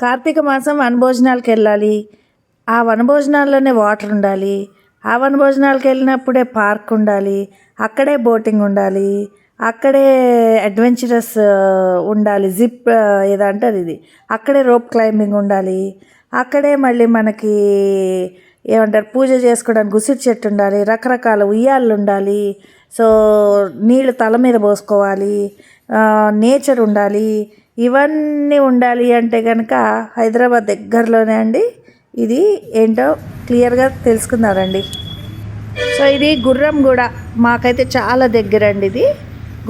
కార్తీక మాసం వనభోజనాలకు వెళ్ళాలి. ఆ వనభోజనాల్లోనే వాటర్ ఉండాలి. ఆ వనభోజనాలకు వెళ్ళినప్పుడే పార్క్ ఉండాలి. అక్కడే బోటింగ్ ఉండాలి. అక్కడే అడ్వెంచరస్ ఉండాలి. జిప్ ఏదంటే అది ఇది. అక్కడే రోప్ క్లైంబింగ్ ఉండాలి. అక్కడే మళ్ళీ మనకి ఏమంటారు పూజ చేసుకోవడానికి ఉసిరి చెట్టు ఉండాలి. రకరకాల ఉయ్యాళ్ళు ఉండాలి. సో నీళ్ళు తల మీద పోసుకోవాలి. నేచర్ ఉండాలి. ఇవన్నీ ఉండాలి అంటే కనుక హైదరాబాద్ దగ్గరలోనే అండి. ఇది ఏంటో క్లియర్గా తెలుసుకున్నారండి సో ఇది గుర్రంగూడ. మాకైతే చాలా దగ్గర అండి ఇది.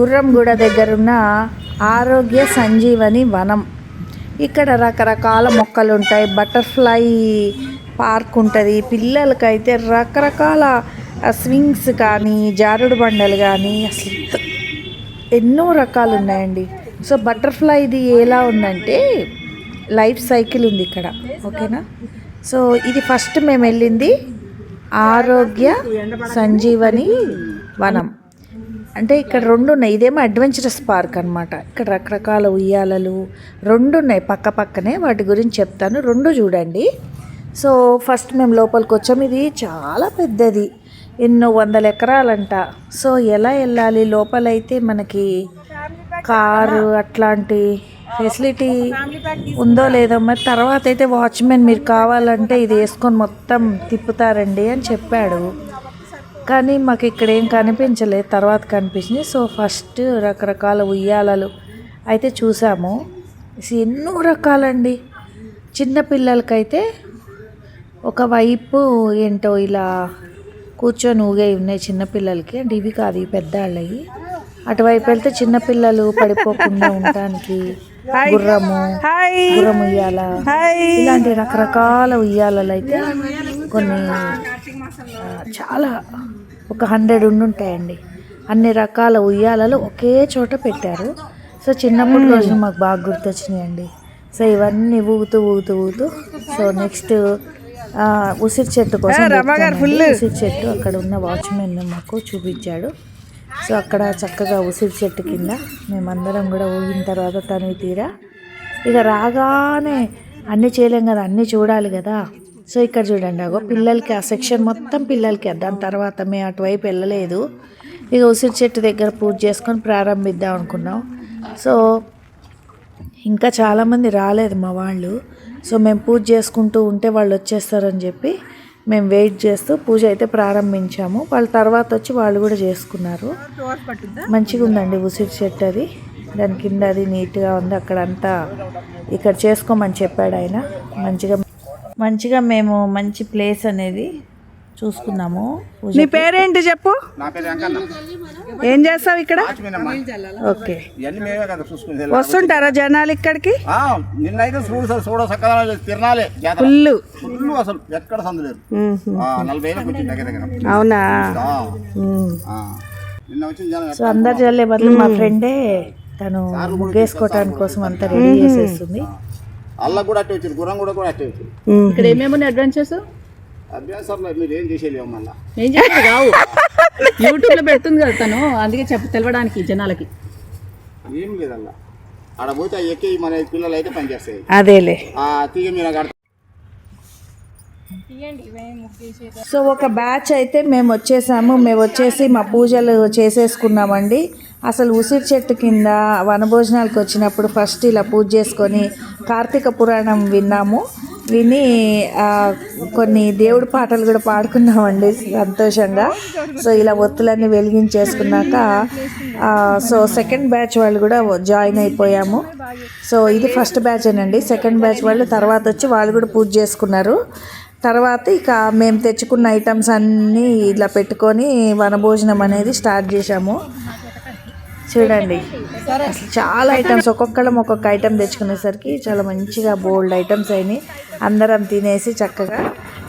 గుర్రంగూడ దగ్గర ఉన్న ఆరోగ్య సంజీవని వనం. ఇక్కడ రకరకాల మొక్కలు ఉంటాయి. బటర్ఫ్లై పార్క్ ఉంటుంది. పిల్లలకైతే రకరకాల స్వింగ్స్ కానీ జారుడు బండలు కానీ అసలు ఎన్నో రకాలు ఉన్నాయండి. సో బటర్ఫ్లై ఇది ఎలా ఉందంటే లైఫ్ సైకిల్ ఉంది ఇక్కడ ఓకేనా? సో ఇది ఫస్ట్ మేము వెళ్ళింది ఆరోగ్య సంజీవని వనం. అంటే ఇక్కడ రెండు ఉన్నాయి. ఇదేమో అడ్వెంచరస్ పార్క్ అనమాట ఇక్కడ రకరకాల ఉయ్యాలలు రెండు ఉన్నాయి. పక్క పక్కనే వాటి గురించి చెప్తాను. రెండు చూడండి. సో ఫస్ట్ మేము లోపలికి వచ్చాము. ఇది చాలా పెద్దది. ఎన్నో వందల ఎకరాలంట. సో ఎలా వెళ్ళాలి? లోపలైతే మనకి కారు అట్లాంటి ఫెసిలిటీ ఉందో లేదో మరి తర్వాత అయితే వాచ్మెన్ మీరు కావాలంటే ఇది వేసుకొని మొత్తం తిప్పుతారండి అని చెప్పాడు. కానీ మాకు ఇక్కడ ఏం కనిపించలేదు. తర్వాత కనిపించింది. సో ఫస్ట్ రకరకాల ఉయ్యాలలు అయితే చూసాము. ఎన్నో రకాలండి. చిన్నపిల్లలకైతే ఒకవైపు ఏంటో ఇలా కూర్చొని ఊగే ఉన్నాయి చిన్నపిల్లలకి అంటే ఇవి కాదు ఇవి పెద్దవాళ్ళవి అటువైపు వెళ్తే చిన్నపిల్లలు పడిపోకుండా ఉండటానికి గుర్రము గుర్రం ఉయ్యాల. ఇలాంటి రకరకాల ఉయ్యాలలు అయితే కొన్ని చాలా ఒక హండ్రెడ్ ఉండుంటాయండి. అన్ని రకాల ఉయ్యాలలు ఒకే చోట పెట్టారు. సో చిన్నప్పటి రోజులు మాకు బాగా గుర్తొచ్చినాయండి. సో ఇవన్నీ ఊగుతూ ఊగుతూ ఊగుతూ సో నెక్స్ట్ ఉసిరి చెట్టు కోసం. ఉసిరి చెట్టు అక్కడ ఉన్న వాచ్మెన్ మాకు చూపించాడు. సో అక్కడ చక్కగా ఉసిరి చెట్టు కింద మేమందరం కూడా ఊగిన తర్వాత తనివి తీరా. ఇక రాగానే అన్నీ చేయలేం కదా అన్నీ చూడాలి కదా. సో ఇక్కడ చూడండి అగో పిల్లలకి ఆ సెక్షన్ మొత్తం పిల్లలకి. దాని తర్వాత మేము అటువైపు వెళ్ళలేదు. ఇక ఉసిరి చెట్టు దగ్గర పూజ చేసుకొని ప్రారంభిద్దాం అనుకున్నాం. సో ఇంకా చాలామంది రాలేదు మా వాళ్ళు. సో మేము పూజ చేసుకుంటూ ఉంటే వాళ్ళు వచ్చేస్తారని చెప్పి మేము వెయిట్ చేస్తూ పూజ అయితే ప్రారంభించాము. వాళ్ళ తర్వాత వచ్చి వాళ్ళు కూడా చేసుకున్నారు. మంచిగా ఉందండి ఉసిరి చెట్టు అది. దాని కింద అది నీట్గా ఉంది. అక్కడంతా ఇక్కడ చేసుకోమని చెప్పాడు ఆయన. మంచిగా మంచిగా మేము మంచి ప్లేస్ అనేది చూసుకున్నాము. పూజ నీ పేరేంటి చెప్పు? నా పేరు వెంకన్న. ఏం చేస్తావు ఇక్కడ? ఓకే. వస్తుంటారా జనాలు ఇక్కడికి? ఆ, నిన్నైతే చూడు సార్ చూడ సక్కగా తిరణాలే ఫుల్ ఫుల్ అసలు ఎక్కడ సందు లేదు. ఆ, నలభై ఏళ్ళకి వచ్చింది దగ్గర దగ్గర. అవునా? సో అందరు చల్లే బదులు మా ఫ్రెండే తను ముగ్గేసుకోవటానికి కోసం అంతా రెడీ చేసేస్తుంది. అల్ల కూడా అట్టే వచ్చింది గుర్రం కూడా కూడా అట్టే వచ్చింది. ఇక్కడ ఏమేమి అడ్వెంచర్స్ అభ్యాసంలో మీరు ఏం చేసేది మళ్ళా ఏం చేస్తారు రావు. యూట్యూబ్లో పెడుతుంది కదా తను. అందుకే చెప్ప తెలవడానికి జనాలకి. ఏం లేదల్లా ఆడ పోతే ఎక్కి మన పిల్లలు అయితే పనిచేస్తాయి అదేలే. ఆ తీగ మీద సో ఒక బ్యాచ్ అయితే మేము వచ్చేసాము. మేము వచ్చేసి మా పూజలు చేసేసుకున్నామండి. అసలు ఉసిరి చెట్టు కింద వనభోజనాలకు వచ్చినప్పుడు ఫస్ట్ ఇలా పూజ చేసుకొని కార్తీక పురాణం విన్నాము. విని కొన్ని దేవుడి పాటలు కూడా పాడుకున్నామండి సంతోషంగా. సో ఇలా ఒత్తులన్నీ వెలిగించేసుకున్నాక సో సెకండ్ బ్యాచ్ వాళ్ళు కూడా జాయిన్ అయిపోయాము. సో ఇది ఫస్ట్ బ్యాచ్ అండి సెకండ్ బ్యాచ్ వాళ్ళు తర్వాత వచ్చి వాళ్ళు కూడా పూజ చేసుకున్నారు. తర్వాత ఇక మేము తెచ్చుకున్న ఐటమ్స్ అన్నీ ఇలా పెట్టుకొని వనభోజనం అనేది స్టార్ట్ చేసాము చూడండి. అసలు చాలా ఐటమ్స్ ఒక్కొక్కళ్ళం ఒక్కొక్క ఐటమ్ తెచ్చుకునేసరికి చాలా మంచిగా బోల్డ్ ఐటమ్స్ అయినాయి. అందరం తినేసి చక్కగా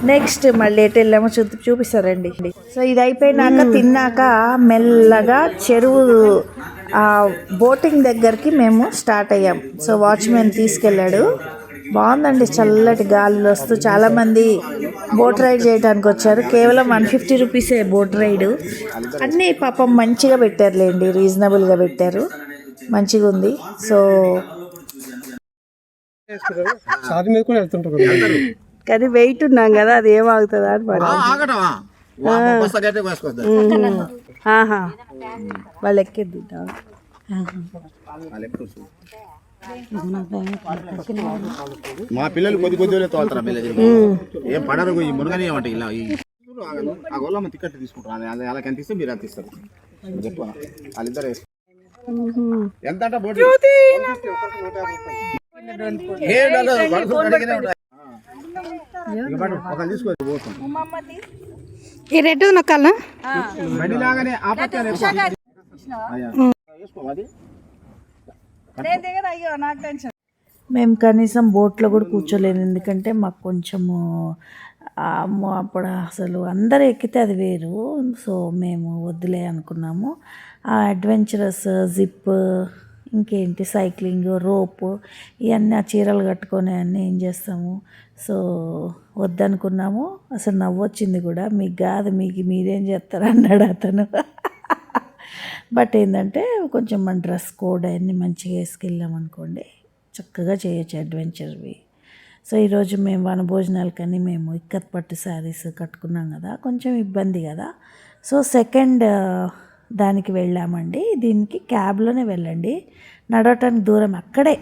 నెక్స్ట్ మళ్ళీ ఎటు వెళ్ళామో చూ చూపిస్తారండి సో ఇది అయిపోయినాక తిన్నాక మెల్లగా చెరువు ఆ బోటింగ్ దగ్గరికి మేము స్టార్ట్ అయ్యాం. సో వాచ్మెన్ తీసుకెళ్ళాడు. బాగుందండి చల్లటి గాలులు వస్తూ చాలామంది బోట్ రైడ్ చేయడానికి వచ్చారు. కేవలం వన్ ఫిఫ్టీ రూపీసే బోట్ రైడ్. అన్నీ పాపం మంచిగా పెట్టారులేండి రీజనబుల్గా పెట్టారు. మంచిగా ఉంది. సో సాధి మీద కూడా వెళ్తుంటారు కదా. కానీ వెయిట్ ఉన్నాం కదా అది ఏం ఆగుతుందా అని వాళ్ళు ఎక్కిద్ది మా పిల్లలు కొద్ది కొద్దిగా తోలుతారా పిల్లలు ఏం పడరు ఈ మునగని ఏమంటే ఇలా ఈ ఆ గొల్లమ్మ టికెట్ తీసుకుంటారు అది అలా ఇస్తే మీరు అంత ఇస్తారు. చెప్పా. వాళ్ళిద్దరు. ఎంత అంట బోటి ఈ రెడ్ నొక్కాలనా మేము కనీసం బోట్లో కూడా కూర్చోలేదు ఎందుకంటే మాకు కొంచెము అప్పుడు అసలు అందరూ ఎక్కితే అది వేరు. సో మేము వద్దులే అనుకున్నాము. ఆ అడ్వెంచరస్ జిప్ ఇంకేంటి సైక్లింగ్ రోప్ ఇవన్నీ ఆ చీరలు కట్టుకొని అన్నీ ఏం చేస్తాము. సో వద్దనుకున్నాము. అసలు నవ్వొచ్చింది కూడా. మీకు కాదు మీకు మీరేం చేస్తారు? అన్నాడు అతను. బట్ ఏంటంటే కొంచెం మన డ్రెస్ కోడ్ అవన్నీ మంచిగా వేసుకెళ్ళాం అనుకోండి చక్కగా చేయొచ్చు అడ్వెంచర్వి. సో ఈరోజు మేము వనభోజనాలకని మేము ఇక్కత్ పట్టు శారీస్ కట్టుకున్నాం కదా కొంచెం ఇబ్బంది కదా. సో సెకండ్ దానికి వెళ్ళామండి దీనికి క్యాబ్లోనే వెళ్ళండి. నడవటానికి దూరం అక్కడే.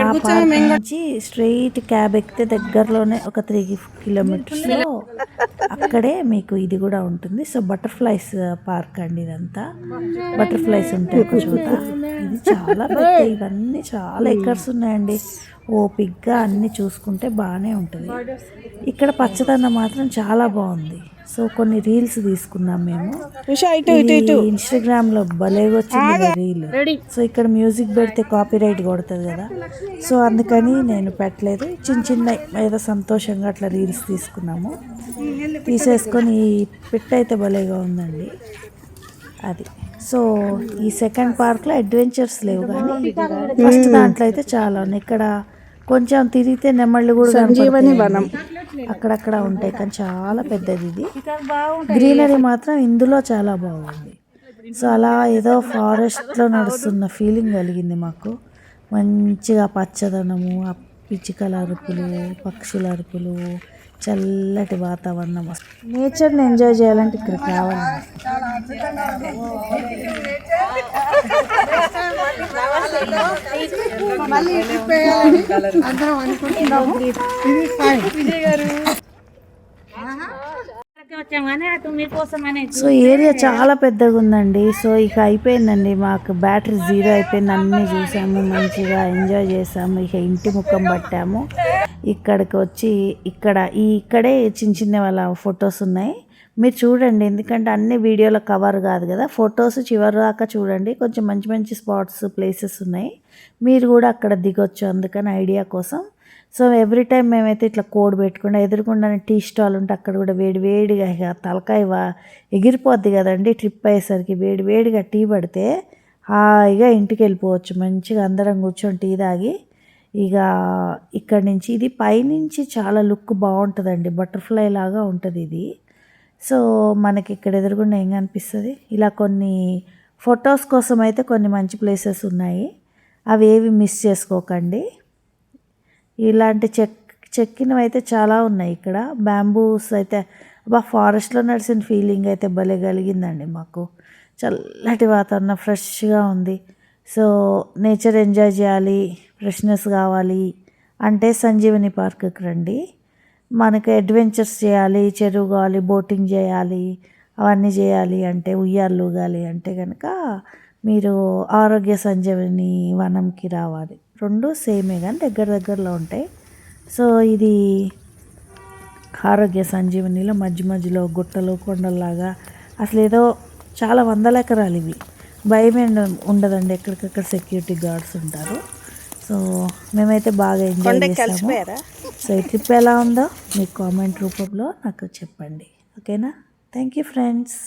ఆ పార్క్ నుంచి స్ట్రైట్ క్యాబ్ ఎక్కితే దగ్గరలోనే ఒక త్రీ కిలోమీటర్స్లో అక్కడే మీకు ఇది కూడా ఉంటుంది. సో బటర్ఫ్లైస్ పార్క్ అండి ఇదంతా. బటర్ఫ్లైస్ ఉంటాయి ఒక చోట. ఇది చాలా పెద్ద ఇవన్నీ చాలా ఎకర్స్ ఉన్నాయండి. ఓపిగ్గా అన్నీ చూసుకుంటే బాగానే ఉంటుంది. ఇక్కడ పచ్చదనం మాత్రం చాలా బాగుంది. సో కొన్ని రీల్స్ తీసుకున్నాం మేము. ఉషా ఇటు ఇటు ఇటు. ఇన్స్టాగ్రామ్లో భలే వచ్చింది రీల్. సో ఇక్కడ మ్యూజిక్ పెడితే కాపీ రైట్ కొడుతుంది కదా. సో అందుకని నేను పెట్టలేదు. చిన్న చిన్న ఏదో సంతోషంగా అట్లా రీల్స్ తీసుకున్నాము. తీసేసుకొని ఈ పిట్ అయితే భలేగా ఉందండి. అది. సో ఈ సెకండ్ పార్క్లో అడ్వెంచర్స్ లేవు కానీ ఫస్ట్ దాంట్లో అయితే చాలా ఉన్నాయి. ఇక్కడ కొంచెం తిరిగితే నెమళ్ళు కూడా సంజీవని వనం. అక్కడక్కడ ఉంటాయి కానీ చాలా పెద్దది ఇది. గ్రీనరీ మాత్రం ఇందులో చాలా బాగుంది. సో అలా ఏదో ఫారెస్ట్లో నడుస్తున్న ఫీలింగ్ కలిగింది మాకు. మంచిగా పచ్చదనము ఆ పిచ్చుకల అరుపులు పక్షుల అరుపులు చల్లటి వాతావరణం. నేచర్ని ఎంజాయ్ చేయాలంటే సో ఏరియా చాలా పెద్దగా ఉందండి. సో ఇక అయిపోయిందండి మాకు. బ్యాటరీ జీరో అయిపోయింది. అన్నీ చూసాము మంచిగా ఎంజాయ్ చేసాము. ఇక ఇంటి ముఖం పట్టాము. ఇక్కడికి వచ్చి ఇక్కడ ఈ ఇక్కడే చిన్న చిన్న వాళ్ళ ఫొటోస్ ఉన్నాయి. మీరు చూడండి ఎందుకంటే అన్ని వీడియోలో కవర్ కాదు కదా. ఫొటోస్ చివరి దాకా చూడండి. కొంచెం మంచి మంచి స్పాట్స్ ప్లేసెస్ ఉన్నాయి. మీరు కూడా అక్కడ దిగొచ్చు అందుకని ఐడియా కోసం. సో ఎవ్రీ టైం మేమైతే ఇట్లా కోడ్ పెట్టుకుండా ఎదురుకుండానే టీ స్టాల్ ఉంటే అక్కడ కూడా వేడి వేడిగా ఇక తలకాయ ఎగిరిపోద్ది కదండి ట్రిప్ అయ్యేసరికి. వేడి వేడిగా టీ పడితే హాయిగా ఇంటికి వెళ్ళిపోవచ్చు. మంచిగా అందరం కూర్చొని టీ తాగి ఇక ఇక్కడి నుంచి ఇది పైనుంచి చాలా లుక్ బాగుంటుందండి. బటర్ఫ్లై లాగా ఉంటుంది ఇది. సో మనకి ఇక్కడ ఎదురుగుండా ఏం కనిపిస్తుంది? ఇలా కొన్ని ఫొటోస్ కోసం అయితే కొన్ని మంచి ప్లేసెస్ ఉన్నాయి. అవి ఏవి మిస్ చేసుకోకండి. ఇలాంటి చెక్ చెక్కినవి అయితే చాలా ఉన్నాయి ఇక్కడ. బ్యాంబూస్ అయితే బా ఫారెస్ట్లో నడిచిన ఫీలింగ్ అయితే భలే కలిగిందండి మాకు. చల్లటి వాతావరణం ఫ్రెష్గా ఉంది. సో నేచర్ ఎంజాయ్ చేయాలి ఫ్రెష్నెస్ కావాలి అంటే సంజీవని పార్క్కి రండి. మనకి అడ్వెంచర్స్ చేయాలి చెరువు కావాలి బోటింగ్ చేయాలి అవన్నీ చేయాలి అంటే ఉయ్యాలు ఊగాలి అంటే కనుక మీరు ఆరోగ్య సంజీవని వనంకి రావాలి. రెండు సేమే కానీ దగ్గర దగ్గరలో ఉంటాయి. సో ఇది ఆరోగ్య సంజీవనిలో మధ్య మధ్యలో గుట్టలు కొండల్లాగా అసలు ఏదో చాలా వందల ఎకరాలు ఇవి. భయం ఉండదండి ఎక్కడికక్కడ సెక్యూరిటీ గార్డ్స్ ఉంటారు. సో మేమైతే బాగా ఎంజాయ్ చేసాము. సో ఈ ట్రిప్ ఎలా ఉందో మీ కామెంట్ రూపంలో నాకు చెప్పండి. ఓకేనా థ్యాంక్ యూ ఫ్రెండ్స్